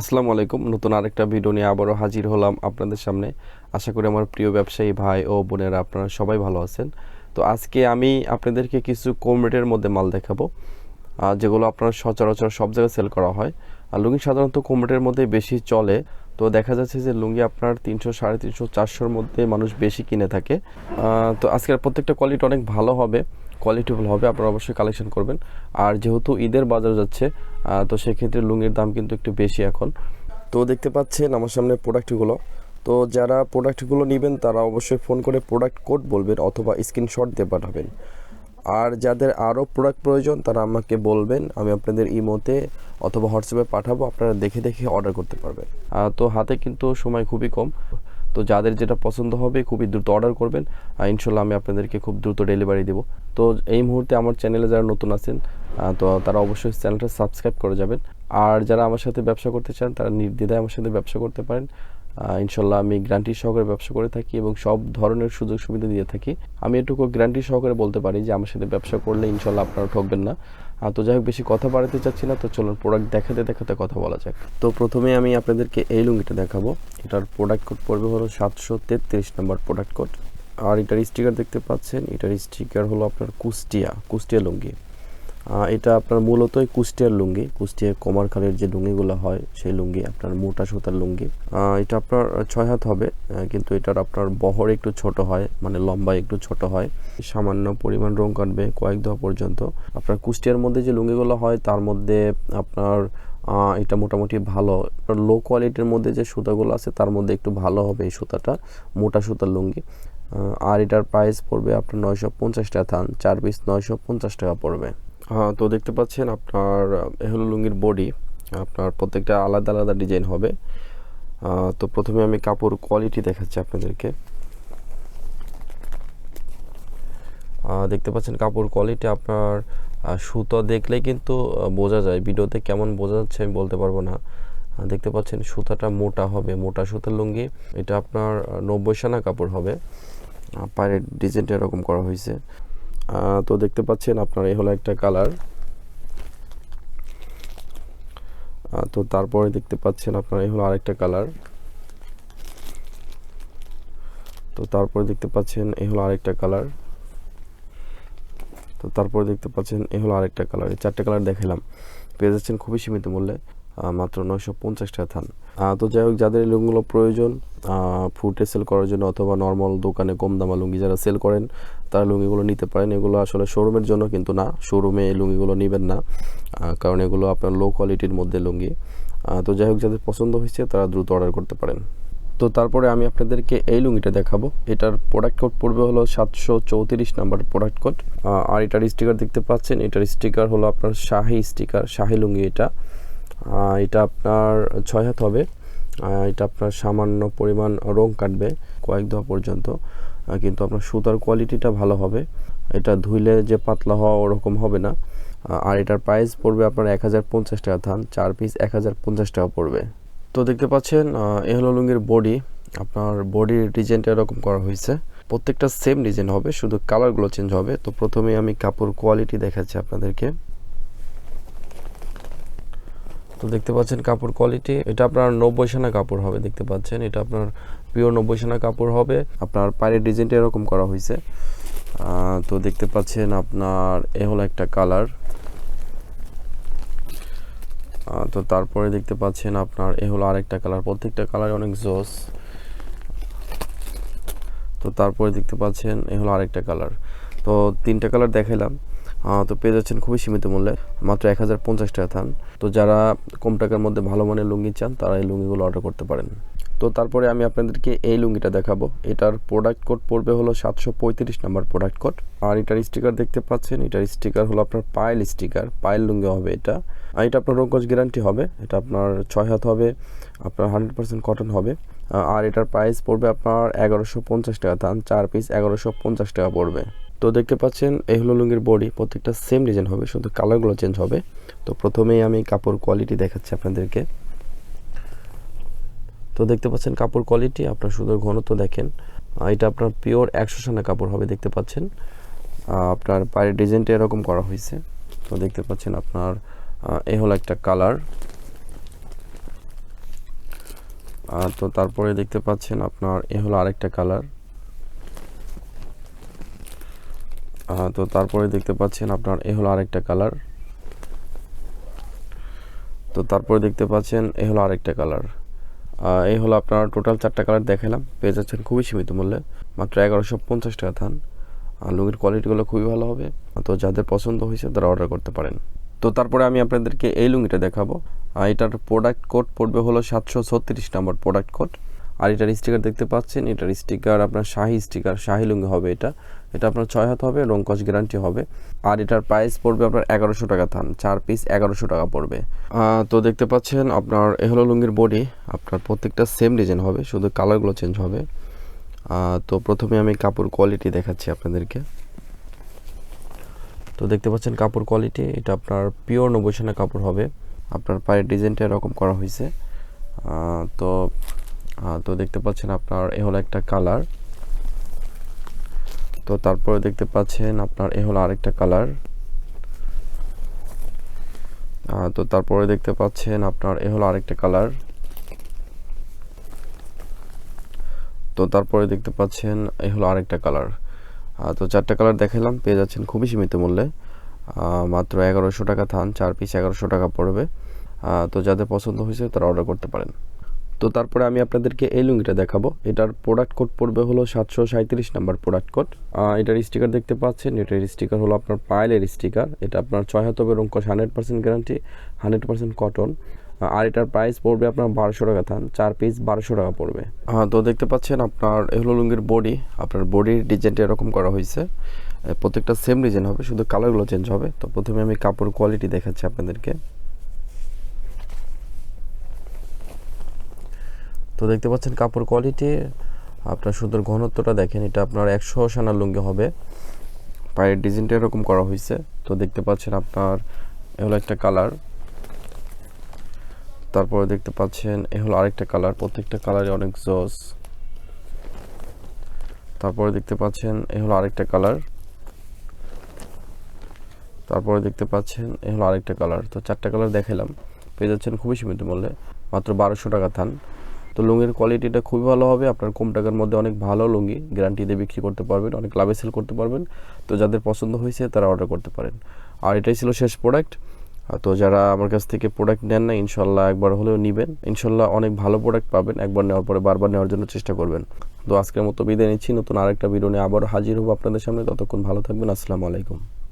আসসালামু আলাইকুম। নতুন আরেকটা ভিডিও নিয়ে আবারও হাজির হলাম আপনাদের সামনে। আশা করি আমার প্রিয় ব্যবসায়ী ভাই ও বোনেরা আপনারা সবাই ভালো আছেন। তো আজকে আমি আপনাদেরকে কিছু কম রেটের মধ্যে মাল দেখাবো যেগুলো আপনার সচরাচর সব জায়গায় সেল করা হয়। আর লুঙ্গি সাধারণত কম রেটের মধ্যে বেশি চলে। তো দেখা যাচ্ছে যে লুঙ্গি আপনার তিনশো, সাড়ে তিনশো, চারশোর মধ্যে মানুষ বেশি কিনে থাকে। তো আজকের প্রত্যেকটা কোয়ালিটি অনেক ভালো হবে। কোয়ালিটিফুল হবে, আপনারা অবশ্যই কালেকশন করবেন। আর যেহেতু ঈদের বাজার যাচ্ছে তো সেক্ষেত্রে লুঙ্গির দাম কিন্তু একটু বেশি এখন। তো দেখতে পাচ্ছেন আমার সামনে প্রোডাক্টগুলো তো যারা প্রোডাক্টগুলো নেবেন, তারা অবশ্যই ফোন করে প্রোডাক্ট কোড বলবেন অথবা স্ক্রিনশট দিয়ে পাঠাবেন। আর যাদের আরও প্রোডাক্ট প্রয়োজন, তারা আমাকে বলবেন, আমি আপনাদের ইমোতে অথবা হোয়াটসঅ্যাপে পাঠাবো, আপনারা দেখে দেখে অর্ডার করতে পারবেন। তো হাতে কিন্তু সময় খুবই কম। তো যাদের যেটা পছন্দ হবে খুবই দ্রুত অর্ডার করবেন। ইনশাল্লাহ আমি আপনাদেরকে খুব দ্রুত ডেলিভারি দেবো। তো এই মুহূর্তে আমার চ্যানেলে যারা নতুন আছেন তো তারা অবশ্যই চ্যানেলটা সাবস্ক্রাইব করে যাবেন। আর যারা আমার সাথে ব্যবসা করতে চান, তারা নির্দ্বিধায় আমার সাথে ব্যবসা করতে পারেন। ইনশাল্লাহ আমি গ্যারান্টি সহকারে ব্যবসা করে থাকি এবং সব ধরনের সুযোগ সুবিধা দিয়ে থাকি। আমি এটুকু গ্যারান্টি সহকারে বলতে পারি যে, আমার সাথে ব্যবসা করলে ইনশাল্লাহ আপনারা ঠকবেন না। তো যাই হোক বেশি কথা বাড়াতে চাচ্ছি না, তো চলুন প্রোডাক্ট দেখাতে দেখাতে কথা বলা যাক। তো প্রথমে আমি আপনাদেরকে এই লুঙ্গিটা দেখাবো। এটার প্রোডাক্ট কোড পড়বে হলো সাতশো তেত্রিশ নম্বর প্রোডাক্ট কোড আর এটার স্টিকার দেখতে পাচ্ছেন, এটার স্টিকার হলো আপনার কুষ্টিয়া কুষ্টিয়া লুঙ্গি। এটা আপনার মূলতই কুষ্টিয়ার লুঙ্গি, কুষ্টিয়ার কমারখালের যে লুঙ্গিগুলো হয়, সেই লুঙ্গি, আপনার মোটা সুতার লুঙ্গি। এটা আপনার ছয় হাত হবে কিন্তু এটার আপনার বহর একটু ছোট হয় মানে লম্বা একটু ছোট হয়। সামান্য পরিমাণ রং কাটবে কয়েক দোয়া পর্যন্ত। আপনার কুষ্টিয়ার মধ্যে যে লুঙ্গিগুলো হয়, তার মধ্যে আপনার এটা মোটামুটি ভালো। লো কোয়ালিটির মধ্যে যে সুতাগুলো আছে, তার মধ্যে একটু ভালো হবে এই সুতাটা, মোটা সুতার লুঙ্গি। আর এটার প্রাইস পড়বে আপনার নয়শো পঞ্চাশ টাকা থান, চার পিস নয়শো পঞ্চাশ টাকা পড়বে। তো দেখতে পাচ্ছেন আপনার এ লুঙ্গির বডি আপনার প্রত্যেকটা আলাদা আলাদা ডিজাইন হবে। তো প্রথমে আমি কাপড় কোয়ালিটি দেখাচ্ছি আপনাদেরকে। দেখতে পাচ্ছেন কাপড় কোয়ালিটি আপনার সুতো দেখলেই কিন্তু বোঝা যায়। ভিডিওতে কেমন বোঝা যাচ্ছে আমি বলতে পারব না। দেখতে পাচ্ছেন সুতাটা মোটা হবে, মোটা সুতার লুঙ্গি। এটা আপনার নব্বই সানা কাপড় হবে। পায়ের ডিজাইনটা এরকম করা হয়েছে। তো দেখতে পাচ্ছেন আপনার এই হলো একটা কালার। তো তারপরে দেখতে পাচ্ছেন আপনার এই হলো আরেকটা কালার। তো তারপরে দেখতে পাচ্ছেন এই হলো আরেকটা কালার। তো তারপরে দেখতে পাচ্ছেন এই হলো আরেকটা কালার। এই চারটে কালার দেখালাম পেয়ে যাচ্ছেন খুবই সীমিত মূল্যে। মাত্র নয়শো পঞ্চাশ টাকা থান তো যাই হোক, যাদের লুঙ্গিগুলো প্রয়োজন ফুটে সেল করার জন্য অথবা নর্মাল দোকানে কম দামা লুঙ্গি যারা সেল করেন, তারা লুঙ্গিগুলো নিতে পারেন। এগুলো আসলে শোরুমের জন্য কিন্তু না শোরুমে এই লুঙ্গিগুলো নেবেন না কারণ এগুলো আপনার লো কোয়ালিটির মধ্যে লুঙ্গি। তো যাই হোক, যাদের পছন্দ হয়েছে তারা দ্রুত অর্ডার করতে পারেন। তো তারপরে আমি আপনাদেরকে এই লুঙ্গিটা দেখাবো। এটার প্রোডাক্ট কোড পড়বে হলো সাতশো চৌত্রিশ নাম্বার প্রোডাক্ট কোড আর এটার স্টিকার দেখতে পাচ্ছেন। এটার স্টিকার হলো আপনার শাহি স্টিকার শাহি লুঙ্গি এটা। এটা আপনার ছয় হাত হবে। এটা আপনার সামান্য পরিমাণ রং কাটবে কয়েক দোয়া পর্যন্ত। কিন্তু আপনার সুতার কোয়ালিটিটা ভালো হবে। এটা ধুইলে যে পাতলা হওয়া ওরকম হবে না। আর এটার প্রাইস পড়বে আপনার এক হাজার পঞ্চাশ টাকা ধান, চার পিস এক হাজার পঞ্চাশ টাকা পড়বে। তো দেখতে পাচ্ছেন এ লুঙ্গির বডি আপনার বডির ডিজাইনটা এরকম করা হয়েছে। প্রত্যেকটা সেম ডিজাইন হবে, শুধু কালারগুলো চেঞ্জ হবে। তো প্রথমে আমি কাপড় কোয়ালিটি দেখাচ্ছি আপনাদেরকে। তো দেখতে পাচ্ছেন কাপড় কোয়ালিটি এটা আপনার নব্বই সানা কাপড় হবে দেখতে পাচ্ছেন। এটা আপনার পিওর নব্বই সানা কাপড় হবে। আপনার পায়ের ডিজাইনটা এরকম করা হয়েছে। তো দেখতে পাচ্ছেন আপনার এ হলো একটা কালার তো তারপরে দেখতে পাচ্ছেন আপনার এ হলো আরেকটা কালার প্রত্যেকটা কালার অনেক জোস। তো তারপরে দেখতে পাচ্ছেন এ হলো আরেকটা কালার তো তিনটা কালার দেখাইলাম। আহ, তো পেয়ে যাচ্ছেন খুবই সীমিত মূল্যে, মাত্র এক হাজার পঞ্চাশ টাকা থান। তো যারা কম টাকার মধ্যে ভালো মানের লুঙ্গি চান, তারা এই লুঙ্গিগুলো অর্ডার করতে পারেন। তো তারপরে আমি আপনাদেরকে এই লুঙ্গিটা দেখাবো। এটার প্রোডাক্ট কোড পড়বে হলো সাতশো পঁয়ত্রিশ নাম্বার প্রোডাক্ট কোড আর এটার স্টিকার দেখতে পাচ্ছেন, এটার স্টিকার হলো আপনার পায়েল স্টিকার পায়েল লুঙ্গি হবে এটা। আর এটা আপনার রঙ্কজ গ্যারান্টি হবে, এটা আপনার ছয় হাত হবে, আপনার হান্ড্রেড পার্সেন্ট কটন হবে। আর এটার প্রাইস পড়বে আপনার এগারোশো পঞ্চাশ টাকা দাম চার পিস এগারোশো পঞ্চাশ টাকা পড়বে। তো দেখতে পাচ্ছেন, এই হলো লুঙ্গির বডি প্রত্যেকটা সেম ডিজাইন হবে, শুধু কালারগুলো চেঞ্জ হবে। তো প্রথমেই আমি কাপড় কোয়ালিটি দেখাচ্ছি আপনাদেরকে। তো দেখতে পাচ্ছেন কাপড় কোয়ালিটি আপনার সুন্দর ঘনত্ব দেখেন। এটা আপনার পিওর একশো সানা কাপড় হবে, দেখতে পাচ্ছেন। আপনার পায়ের ডিজাইনটা এরকম করা হয়েছে। তো দেখতে পাচ্ছেন আপনার এ হলো একটা কালার তো তারপরে দেখতে পাচ্ছেন আপনার এ হলো আরেকটা কালার তো তারপরে দেখতে পাচ্ছেন আপনার এ হলো আরেকটা কালার। তো তারপরে দেখতে পাচ্ছেন এ হলো আরেকটা কালার। এই হলো আপনার টোটাল চারটা কালার দেখালাম, পেয়ে যাচ্ছেন খুবই সীমিত মূল্যে। মাত্র এগারোশো পঞ্চাশ টাকা থান। আর লুঙ্গির কোয়ালিটিগুলো খুবই ভালো হবে। তো যাদের পছন্দ হয়েছে তারা অর্ডার করতে পারেন। তো তারপরে আমি আপনাদেরকে এই লুঙ্গিটা দেখাবো। এটার প্রোডাক্ট কোড পড়বে হলো সাতশো ছত্রিশ নম্বর প্রোডাক্ট কোড আর এটার স্টিকার দেখতে পাচ্ছেন, এটার স্টিকার আপনার শাহি স্টিকার শাহি লুঙ্গি হবে এটা। এটা আপনার ছয় হাত হবে রংকশ গ্যারান্টি হবে। আর এটার প্রাইস পড়বে আপনার এগারোশো টাকা থান, চার পিস এগারোশো টাকা পড়বে। তো দেখতে পাচ্ছেন আপনার এ হলো লুঙ্গির বডি আপনার প্রত্যেকটা সেম ডিজাইন হবে, শুধু কালারগুলো চেঞ্জ হবে। তো প্রথমে আমি কাপড় কোয়ালিটি দেখাচ্ছি আপনাদেরকে। তো দেখতে পাচ্ছেন কাপড় কোয়ালিটি এটা আপনার পিওর নবৈশানা কাপড় হবে। আপনার পায়ের ডিজাইনটা এরকম করা হয়েছে। তো তো দেখতে পাচ্ছেন আপনার এ হলো একটা কালার। তো তারপরে দেখতে পাচ্ছেন আপনার এ হলো আরেকটা কালার। তো তারপরে দেখতে পাচ্ছেন আপনার এ হলো আরেকটা কালার। তো তারপরে দেখতে পাচ্ছেন এ হলো আরেকটা কালার। তো চারটা কালার দেখালাম, পেয়ে যাচ্ছেন খুবই সীমিত মূল্যে। মাত্র এগারোশো টাকা থান, চার পিস এগারোশো টাকা পড়বে। তো যাদের পছন্দ হয়েছে তারা অর্ডার করতে পারেন। তো তারপরে আমি আপনাদেরকে এই লুঙ্গিটা দেখাবো। এটার প্রোডাক্ট কোড পড়বে হলো সাতশো সাঁত্রিশ নাম্বার প্রোডাক্ট কোড এটার স্টিকার দেখতে পাচ্ছেন। এটার স্টিকার হলো আপনার পায়েলের স্টিকার এটা আপনার ছয় হাত রঙ্কশ hundred percent guarantee hundred percent cotton আর এটার প্রাইস পড়বে আপনার বারোশো টাকা থান। চার পিস বারোশো টাকা পড়বে। হ্যাঁ তো দেখতে পাচ্ছেন আপনার এগুলো লুঙ্গির বডি আপনার বডির ডিজাইনটা এরকম করা হয়েছে। প্রত্যেকটা সেম ডিজাইন হবে, শুধু কালারগুলো চেঞ্জ হবে। তো প্রথমে আমি কাপড় কোয়ালিটি দেখাচ্ছি আপনাদেরকে। তো দেখতে পাচ্ছেন কাপড় কোয়ালিটি আপনার সুন্দর ঘনত্বটা দেখেন, এটা আপনার একশো সানার লুঙ্গি হবে। পায়ের ডিজাইনটা এরকম করা হয়েছে। তো দেখতে পাচ্ছেন আপনার এ হলো একটা কালার তারপরে দেখতে পাচ্ছেন এ হলো আরেকটা কালার প্রত্যেকটা কালারে অনেক জস। তারপরে দেখতে পাচ্ছেন এ হলো আরেকটা কালার তারপরে দেখতে পাচ্ছেন এ হলো আরেকটা কালার তো চারটা কালার দেখালাম পেয়ে যাচ্ছেন খুবই সীমিত মূল্যে। মাত্র বারোশো টাকা থান। তো লুঙ্গির কোয়ালিটিটা খুবই ভালো হবে। আপনার কম টাকার মধ্যে অনেক ভালো লুঙ্গি গ্যারান্টি দিয়ে বিক্রি করতে পারবেন, অনেক লাভে সেল করতে পারবেন। তো যাদের পছন্দ হয়েছে তারা অর্ডার করতে পারেন। আর এটাই ছিল শেষ প্রোডাক্ট তো যারা আমার কাছ থেকে প্রোডাক্ট নেন না, ইনশাল্লাহ একবার হলেও নেবেন। ইনশাল্লাহ অনেক ভালো প্রোডাক্ট পাবেন। একবার নেওয়ার পরে বারবার নেওয়ার জন্য চেষ্টা করবেন। তো আজকের মতো বিদায় নিচ্ছি। নতুন আরেকটা ভিডিও নিয়ে আবারও হাজির হব আপনাদের সামনে। ততক্ষণ ভালো থাকবেন। আসসালামু আলাইকুম।